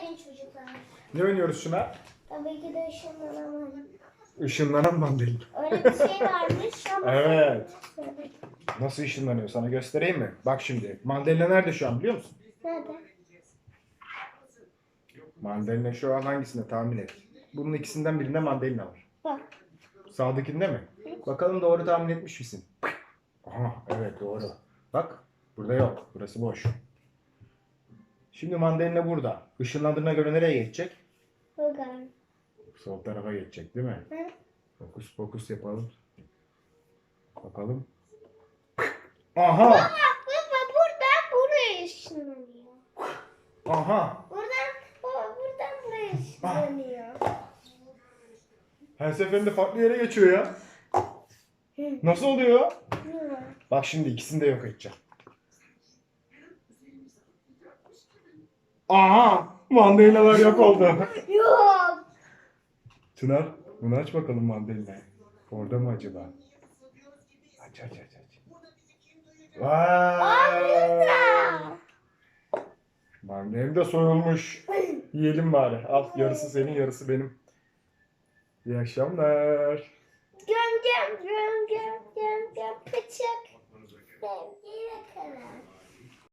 geldin çocuklar. Ne oynuyoruz şuna? Tabii ki de ışınlanamadım. Işınlanan mandalina. Öyle bir şey varmış ama. Evet. Nasıl ışınlanıyor sana göstereyim mi? Bak şimdi. Mandalina nerede şu an biliyor musun? Nerede? Mandalina şu an hangisinde tahmin et. Bunun ikisinden birinde mandalina var. Bak. Sağdakinde mi? Bakalım doğru tahmin etmiş misin? Aha evet doğru. Bak burada yok. Burası boş. Şimdi mandalina burada. Işınlandığına göre nereye geçecek? Buradan. Sol tarafa geçecek değil mi? Hı? Fokus fokus yapalım. Bakalım. Aha! Baba buradan buraya ışınlanıyor. Aha! Buradan, baba buradan buraya ışınlanıyor. Her seferinde farklı yere geçiyor ya. Nasıl oluyor? Hı. Bak şimdi ikisini de yok edeceğim. Aha! Mandalinalar yok oldu. Yok. Çınar, bunu aç bakalım mandalinayı. Orada mı acaba? Aç aç aç aç. Vay! Mandalina da soyulmuş. Yiyelim bari. Al yarısı senin yarısı benim. İyi akşamlar. Göm göm göm göm göm göm bıçak. Sevgiyle karar.